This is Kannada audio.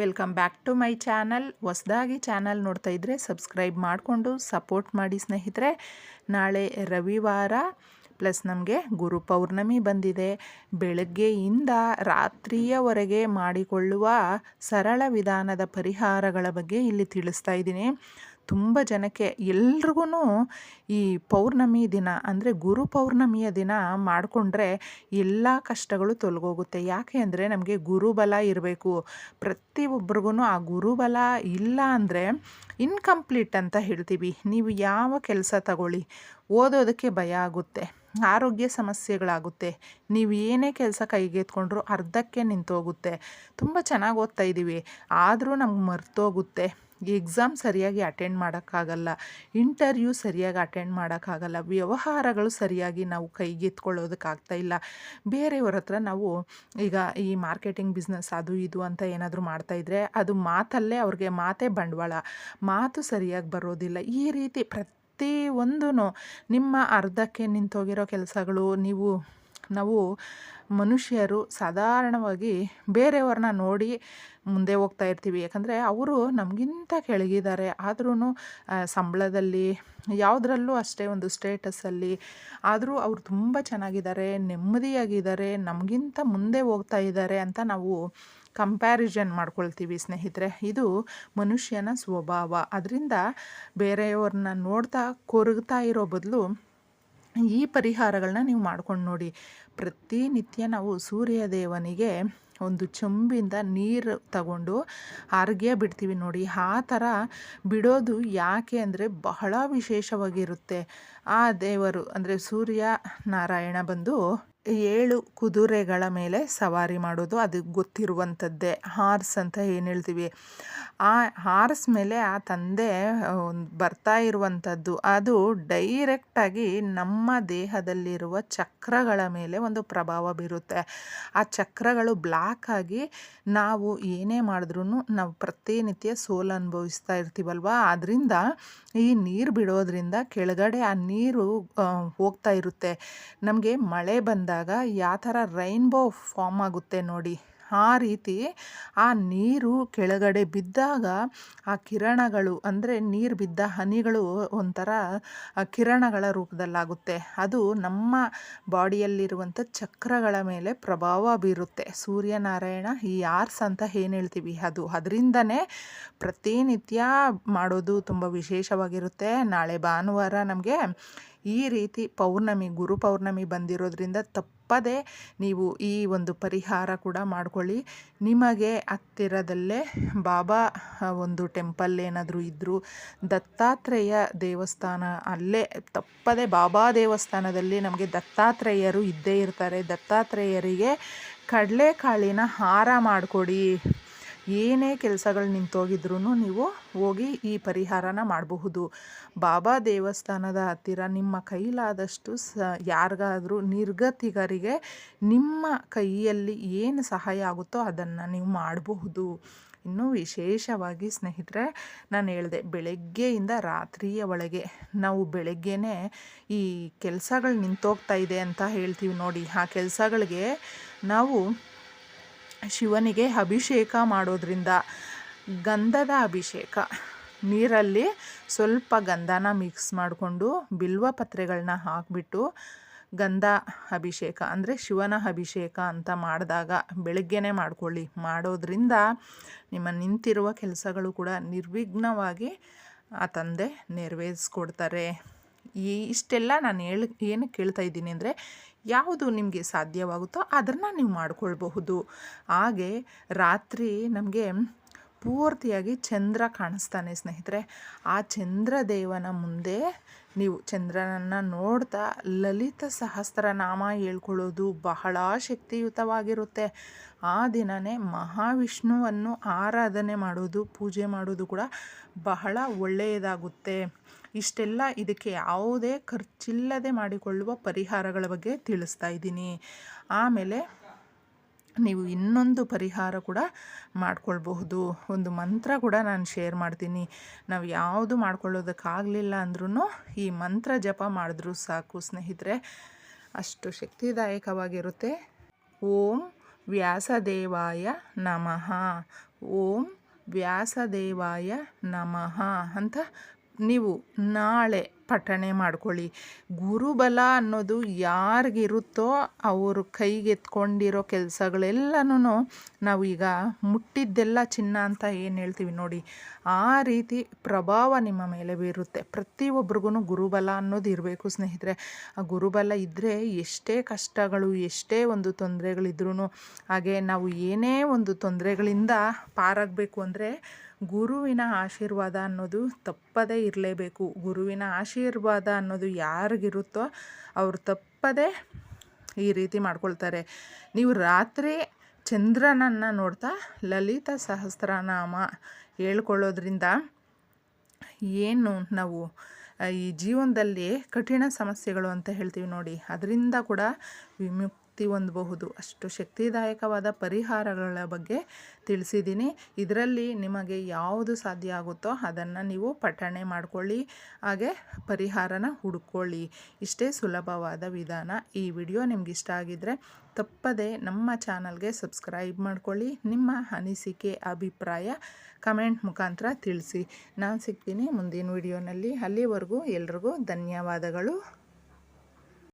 Welcome back to my channel. ಹೊಸದಾಗಿ ಚಾನಲ್ ನೋಡ್ತಾ ಇದ್ದರೆ ಸಬ್ಸ್ಕ್ರೈಬ್ ಮಾಡಿಕೊಂಡು ಸಪೋರ್ಟ್ ಮಾಡಿ ಸ್ನೇಹಿತರೆ. ನಾಳೆ ರವಿವಾರ ಪ್ಲಸ್ ನಮಗೆ ಗುರು ಪೌರ್ಣಮಿ ಬಂದಿದೆ. ಬೆಳಗ್ಗೆಯಿಂದ ರಾತ್ರಿಯವರೆಗೆ ಮಾಡಿಕೊಳ್ಳುವ ಸರಳ ವಿಧಾನದ ಪರಿಹಾರಗಳ ಬಗ್ಗೆ ಇಲ್ಲಿ ತಿಳಿಸ್ತಾ ಇದ್ದೀನಿ. ತುಂಬ ಜನಕ್ಕೆ ಎಲ್ರಿಗೂ ಈ ಪೌರ್ಣಮಿ ದಿನ ಅಂದರೆ ಗುರು ಪೌರ್ಣಮಿಯ ದಿನ ಮಾಡಿಕೊಂಡ್ರೆ ಎಲ್ಲ ಕಷ್ಟಗಳು ತೊಲಗೋಗುತ್ತೆ. ಯಾಕೆ ಅಂದರೆ ನಮಗೆ ಗುರುಬಲ ಇರಬೇಕು. ಪ್ರತಿಯೊಬ್ಬರಿಗೂ ಆ ಗುರುಬಲ ಇಲ್ಲ ಅಂದರೆ ಇನ್ಕಂಪ್ಲೀಟ್ ಅಂತ ಹೇಳ್ತೀವಿ. ನೀವು ಯಾವ ಕೆಲಸ ತಗೊಳ್ಳಿ, ಓದೋದಕ್ಕೆ ಭಯ ಆಗುತ್ತೆ, ಆರೋಗ್ಯ ಸಮಸ್ಯೆಗಳಾಗುತ್ತೆ, ನೀವು ಏನೇ ಕೆಲಸ ಕೈಗೆತ್ಕೊಂಡ್ರೂ ಅರ್ಧಕ್ಕೆ ನಿಂತೋಗುತ್ತೆ. ತುಂಬ ಚೆನ್ನಾಗಿ ಓದ್ತಾ ಇದ್ದೀವಿ ಆದರೂ ನಮ್ಗೆ ಮರ್ತೋಗುತ್ತೆ. ಎಕ್ಸಾಮ್ ಸರಿಯಾಗಿ ಅಟೆಂಡ್ ಮಾಡೋಕ್ಕಾಗಲ್ಲ ಇಂಟರ್ವ್ಯೂ ಸರಿಯಾಗಿ ಅಟೆಂಡ್ ಮಾಡೋಕ್ಕಾಗಲ್ಲ, ವ್ಯವಹಾರಗಳು ಸರಿಯಾಗಿ ನಾವು ಕೈಗೆತ್ಕೊಳ್ಳೋದಕ್ಕಾಗ್ತಾ ಇಲ್ಲ. ಬೇರೆಯವ್ರ ಹತ್ರ ನಾವು ಈಗ ಈ ಮಾರ್ಕೆಟಿಂಗ್ ಬಿಸ್ನೆಸ್ ಅದು ಇದು ಅಂತ ಏನಾದರೂ ಮಾಡ್ತಾಯಿದ್ರೆ ಅದು ಮಾತಲ್ಲೇ ಅವ್ರಿಗೆ ಮಾತೇ ಬಂಡವಾಳ. ಮಾತು ಸರಿಯಾಗಿ ಬರೋದಿಲ್ಲ. ಈ ರೀತಿ ಪ್ರತಿ ಒಂದೂ ನಿಮ್ಮ ಅರ್ಧಕ್ಕೆ ನಿಂತೋಗಿರೋ ಕೆಲಸಗಳು ನೀವು ನಾವು ಮನುಷ್ಯರು ಸಾಧಾರಣವಾಗಿ ಬೇರೆಯವ್ರನ್ನ ನೋಡಿ ಮುಂದೆ ಹೋಗ್ತಾ ಇರ್ತೀವಿ. ಯಾಕಂದರೆ ಅವರು ನಮಗಿಂತ ಕೆಳಗಿದ್ದಾರೆ. ಆದ್ರೂ ಸಂಬಳದಲ್ಲಿ, ಯಾವುದ್ರಲ್ಲೂ ಅಷ್ಟೇ ಒಂದು ಸ್ಟೇಟಸ್ಸಲ್ಲಿ ಆದರೂ ಅವರು ತುಂಬ ಚೆನ್ನಾಗಿದ್ದಾರೆ, ನೆಮ್ಮದಿಯಾಗಿದ್ದಾರೆ, ನಮಗಿಂತ ಮುಂದೆ ಹೋಗ್ತಾ ಇದ್ದಾರೆ ಅಂತ ನಾವು ಕಂಪ್ಯಾರಿಸನ್ ಮಾಡ್ಕೊಳ್ತೀವಿ ಸ್ನೇಹಿತರೆ. ಇದು ಮನುಷ್ಯನ ಸ್ವಭಾವ. ಅದರಿಂದ ಬೇರೆಯವ್ರನ್ನ ನೋಡ್ತಾ, ಕೊರಗ್ತಾ ಇರೋ ಬದಲು ಈ ಪರಿಹಾರಗಳನ್ನ ನೀವು ಮಾಡ್ಕೊಂಡು ನೋಡಿ. ಪ್ರತಿನಿತ್ಯ ನಾವು ಸೂರ್ಯ ದೇವನಿಗೆ ಒಂದು ಚೊಂಬಿಂದ ನೀರು ತಗೊಂಡು ಅರ್ಘ್ಯ ಬಿಡ್ತೀವಿ ನೋಡಿ. ಆ ಥರ ಬಿಡೋದು ಯಾಕೆ ಅಂದರೆ ಬಹಳ ವಿಶೇಷವಾಗಿರುತ್ತೆ. ಆ ದೇವರು ಅಂದರೆ ಸೂರ್ಯ ನಾರಾಯಣ ಬಂದು ಏಳು ಕುದುರೆಗಳ ಮೇಲೆ ಸವಾರಿ ಮಾಡೋದು ಅದು ಗೊತ್ತಿರುವಂಥದ್ದೇ. ಹಾರ್ಸ್ ಅಂತ ಏನು ಹೇಳ್ತೀವಿ? ಆ ಹಾರ್ಸ್ ಮೇಲೆ ಆ ತಂದೆ ಬರ್ತಾ ಇರುವಂಥದ್ದು. ಅದು ಡೈರೆಕ್ಟಾಗಿ ನಮ್ಮ ದೇಹದಲ್ಲಿರುವ ಚಕ್ರಗಳ ಮೇಲೆ ಒಂದು ಪ್ರಭಾವ ಬೀರುತ್ತೆ. ಆ ಚಕ್ರಗಳು ಬ್ಲ್ಯಾಕ್ ಆಗಿ ನಾವು ಏನೇ ಮಾಡಿದ್ರೂ ನಾವು ಪ್ರತಿನಿತ್ಯ ಸೋಲು ಅನುಭವಿಸ್ತಾ ಇರ್ತೀವಲ್ವ? ಅದರಿಂದ ಈ ನೀರು ಬಿಡೋದ್ರಿಂದ ಕೆಳಗಡೆ ಆ ನೀರು ಹೋಗ್ತಾ ಇರುತ್ತೆ. ನಮಗೆ ಮಳೆ ಬಂದಾಗ ಯಾವ ಥರ ರೈನ್ಬೋ ಫಾರ್ಮ್ ಆಗುತ್ತೆ ನೋಡಿ. ಆ ರೀತಿ ಆ ನೀರು ಕೆಳಗಡೆ ಬಿದ್ದಾಗ ಆ ಕಿರಣಗಳು ಅಂದರೆ ನೀರು ಬಿದ್ದ ಹನಿಗಳು ಒಂಥರ ಕಿರಣಗಳ ರೂಪದಲ್ಲಾಗುತ್ತೆ. ಅದು ನಮ್ಮ ಬಾಡಿಯಲ್ಲಿರುವಂಥ ಚಕ್ರಗಳ ಮೇಲೆ ಪ್ರಭಾವ ಬೀರುತ್ತೆ. ಸೂರ್ಯನಾರಾಯಣ ಈ ಆರ್ಸ್ ಅಂತ ಏನು ಹೇಳ್ತೀವಿ? ಅದು ಅದರಿಂದನೇ ಪ್ರತಿನಿತ್ಯ ಮಾಡೋದು ತುಂಬ ವಿಶೇಷವಾಗಿರುತ್ತೆ. ನಾಳೆ ಭಾನುವಾರ ನಮಗೆ ಈ ರೀತಿ ಪೌರ್ಣಮಿ, ಗುರು ಪೌರ್ಣಮಿ ಬಂದಿರೋದ್ರಿಂದ ತಪ್ಪದೆ ನೀವು ಈ ಒಂದು ಪರಿಹಾರ ಕೂಡ ಮಾಡ್ಕೊಳ್ಳಿ. ನಿಮಗೆ ಹತ್ತಿರದಲ್ಲೇ ಬಾಬಾ ಒಂದು ಟೆಂಪಲ್ ಏನಾದರೂ ಇದ್ದರೂ ದತ್ತಾತ್ರೇಯ ದೇವಸ್ಥಾನ ಅಲ್ಲೇ ತಪ್ಪದೆ ಬಾಬಾ ದೇವಸ್ಥಾನದಲ್ಲಿ ನಮಗೆ ದತ್ತಾತ್ರೇಯರು ಇದ್ದೇ ಇರ್ತಾರೆ. ದತ್ತಾತ್ರೇಯರಿಗೆ ಕಡಲೆಕಾಳಿನ ಹಾರ ಮಾಡಿಕೊಡಿ. ಏನೇ ಕೆಲಸಗಳು ನಿಂತೋಗಿದ್ರೂ ನೀವು ಹೋಗಿ ಈ ಪರಿಹಾರನ ಮಾಡಬಹುದು. ಬಾಬಾ ದೇವಸ್ಥಾನದ ಹತ್ತಿರ ನಿಮ್ಮ ಕೈಲಾದಷ್ಟು ಸ, ಯಾರಿಗಾದರೂ ನಿರ್ಗತಿಗರಿಗೆ ನಿಮ್ಮ ಕೈಯಲ್ಲಿ ಏನು ಸಹಾಯ ಆಗುತ್ತೋ ಅದನ್ನು ನೀವು ಮಾಡಬಹುದು. ಇನ್ನು ವಿಶೇಷವಾಗಿ ಸ್ನೇಹಿತರೆ, ನಾನು ಹೇಳಿದೆ ಬೆಳಗ್ಗೆಯಿಂದ ರಾತ್ರಿಯ ಒಳಗೆ ನಾವು ಬೆಳಗ್ಗೆನೇ ಈ ಕೆಲಸಗಳು ನಿಂತೋಗ್ತಾ ಇದೆ ಅಂತ ಹೇಳ್ತೀವಿ ನೋಡಿ. ಆ ಕೆಲಸಗಳಿಗೆ ನಾವು ಶಿವನಿಗೆ ಅಭಿಷೇಕ ಮಾಡೋದ್ರಿಂದ ಗಂಧದ ಅಭಿಷೇಕ. ನೀರಲ್ಲಿ ಸ್ವಲ್ಪ ಗಂಧನ ಮಿಕ್ಸ್ ಮಾಡಿಕೊಂಡು ಬಿಲ್ವ ಪತ್ರೆಗಳನ್ನ ಹಾಕಿಬಿಟ್ಟು ಗಂಧ ಅಭಿಷೇಕ ಅಂದರೆ ಶಿವನ ಅಭಿಷೇಕ ಅಂತ ಮಾಡಿದಾಗ ಬೆಳಗ್ಗೆನೇ ಮಾಡ್ಕೊಳ್ಳಿ. ಮಾಡೋದ್ರಿಂದ ನಿಮ್ಮ ನಿಂತಿರುವ ಕೆಲಸಗಳು ಕೂಡ ನಿರ್ವಿಘ್ನವಾಗಿ ಆ ತಂದೆ ನೆರವೇರಿಸ್ಕೊಡ್ತಾರೆ. ಇಷ್ಟೆಲ್ಲ ನಾನು ಹೇಳಿ, ಏನು ಕೇಳ್ತಾ ಇದ್ದೀನಿ ಅಂದರೆ ಯಾವುದು ನಿಮಗೆ ಸಾಧ್ಯವಾಗುತ್ತೋ ಅದನ್ನು ನೀವು ಮಾಡಿಕೊಳ್ಬಹುದು. ಹಾಗೆ ರಾತ್ರಿ ನಮಗೆ ಪೂರ್ತಿಯಾಗಿ ಚಂದ್ರ ಕಾಣಿಸ್ತಾನೆ ಸ್ನೇಹಿತರೆ. ಆ ಚಂದ್ರದೇವನ ಮುಂದೆ ನೀವು ಚಂದ್ರನನ್ನು ನೋಡ್ತಾ ಲಲಿತ ಸಹಸ್ರನಾಮ ಹೇಳ್ಕೊಳ್ಳೋದು ಬಹಳ ಶಕ್ತಿಯುತವಾಗಿರುತ್ತೆ. ಆ ದಿನವೇ ಮಹಾವಿಷ್ಣುವನ್ನು ಆರಾಧನೆ ಮಾಡೋದು, ಪೂಜೆ ಮಾಡೋದು ಕೂಡ ಬಹಳ ಒಳ್ಳೆಯದಾಗುತ್ತೆ. ಇಷ್ಟೆಲ್ಲ ಇದಕ್ಕೆ ಯಾವುದೇ ಖರ್ಚಿಲ್ಲದೆ ಮಾಡಿಕೊಳ್ಳುವ ಪರಿಹಾರಗಳ ಬಗ್ಗೆ ತಿಳಿಸ್ತಾ ಇದ್ದೀನಿ. ಆಮೇಲೆ ನೀವು ಇನ್ನೊಂದು ಪರಿಹಾರ ಕೂಡ ಮಾಡ್ಕೊಳ್ಬಹುದು. ಒಂದು ಮಂತ್ರ ಕೂಡ ನಾನು ಶೇರ್ ಮಾಡ್ತೀನಿ. ನಾವು ಯಾವುದು ಮಾಡ್ಕೊಳ್ಳೋದಕ್ಕಾಗಲಿಲ್ಲ ಅಂದ್ರೂ ಈ ಮಂತ್ರ ಜಪ ಮಾಡಿದ್ರೂ ಸಾಕು ಸ್ನೇಹಿತರೆ. ಅಷ್ಟು ಶಕ್ತಿದಾಯಕವಾಗಿರುತ್ತೆ. ಓಂ ವ್ಯಾಸದೇವಾಯ ನಮಃ. ಓಂ ವ್ಯಾಸದೇವಾಯ ನಮಃ ಅಂತ ನೀವು ನಾಳೆ ಪಠಣೆ ಮಾಡ್ಕೊಳ್ಳಿ. ಗುರುಬಲ ಅನ್ನೋದು ಯಾರಿಗಿರುತ್ತೋ ಅವರು ಕೈಗೆತ್ಕೊಂಡಿರೋ ಕೆಲಸಗಳೆಲ್ಲನೂ ನಾವು ಈಗ ಮುಟ್ಟಿದ್ದೆಲ್ಲ ಚಿನ್ನ ಅಂತ ಏನು ಹೇಳ್ತೀವಿ ನೋಡಿ. ಆ ರೀತಿ ಪ್ರಭಾವ ನಿಮ್ಮ ಮೇಲೆ ಬೀರುತ್ತೆ. ಪ್ರತಿಯೊಬ್ರಿಗೂ ಗುರುಬಲ ಅನ್ನೋದು ಇರಬೇಕು ಸ್ನೇಹಿತರೆ. ಆ ಗುರುಬಲ ಇದ್ದರೆ ಎಷ್ಟೇ ಕಷ್ಟಗಳು, ಎಷ್ಟೇ ಒಂದು ತೊಂದರೆಗಳಿದ್ರೂ ಹಾಗೆ ನಾವು ಏನೇ ಒಂದು ತೊಂದರೆಗಳಿಂದ ಪಾರಾಗಬೇಕು ಅಂದರೆ ಗುರುವಿನ ಆಶೀರ್ವಾದ ಅನ್ನೋದು ತಪ್ಪದೇ ಇರಲೇಬೇಕು. ಗುರುವಿನ ಆಶೀರ್ವಾದ ಅನ್ನೋದು ಯಾರಿಗಿರುತ್ತೋ ಅವರು ತಪ್ಪದೇ ಈ ರೀತಿ ಮಾಡ್ಕೊಳ್ತಾರೆ. ನೀವು ರಾತ್ರಿ ಚಂದ್ರನನ್ನು ನೋಡ್ತಾ ಲಲಿತ ಸಹಸ್ರನಾಮ ಹೇಳ್ಕೊಳ್ಳೋದ್ರಿಂದ ಏನು ನಾವು, ಈ ಜೀವನದಲ್ಲಿ ಕಠಿಣ ಸಮಸ್ಯೆಗಳು ಅಂತ ಹೇಳ್ತೀವಿ ನೋಡಿ. ಅದರಿಂದ ಕೂಡ ವಿಮುಕ್ತಿ ಹೊಂದಬಹುದು. ಅಷ್ಟು ಶಕ್ತಿದಾಯಕವಾದ ಪರಿಹಾರಗಳ ಬಗ್ಗೆ ತಿಳಿಸಿದ್ದೀನಿ. ಇದರಲ್ಲಿ ನಿಮಗೆ ಯಾವುದು ಸಾಧ್ಯ ಆಗುತ್ತೋ ಅದನ್ನು ನೀವು ಪಠಣೆ ಮಾಡಿಕೊಳ್ಳಿ. ಹಾಗೆ ಪರಿಹಾರನ ಹುಡ್ಕೊಳ್ಳಿ. ಇಷ್ಟೇ ಸುಲಭವಾದ ವಿಧಾನ. ಈ ವಿಡಿಯೋ ನಿಮ್ಗೆ ಇಷ್ಟ ಆಗಿದ್ದರೆ ತಪ್ಪದೆ ನಮ್ಮ ಚಾನಲ್ಗೆ ಸಬ್ಸ್ಕ್ರೈಬ್ ಮಾಡ್ಕೊಳ್ಳಿ. ನಿಮ್ಮ ಅನಿಸಿಕೆ, ಅಭಿಪ್ರಾಯ ಕಮೆಂಟ್ ಮುಖಾಂತರ ತಿಳಿಸಿ. ನಾನು ಸಿಗ್ತೀನಿ ಮುಂದಿನ ವಿಡಿಯೋನಲ್ಲಿ. ಅಲ್ಲಿವರೆಗೂ ಎಲ್ರಿಗೂ ಧನ್ಯವಾದಗಳು.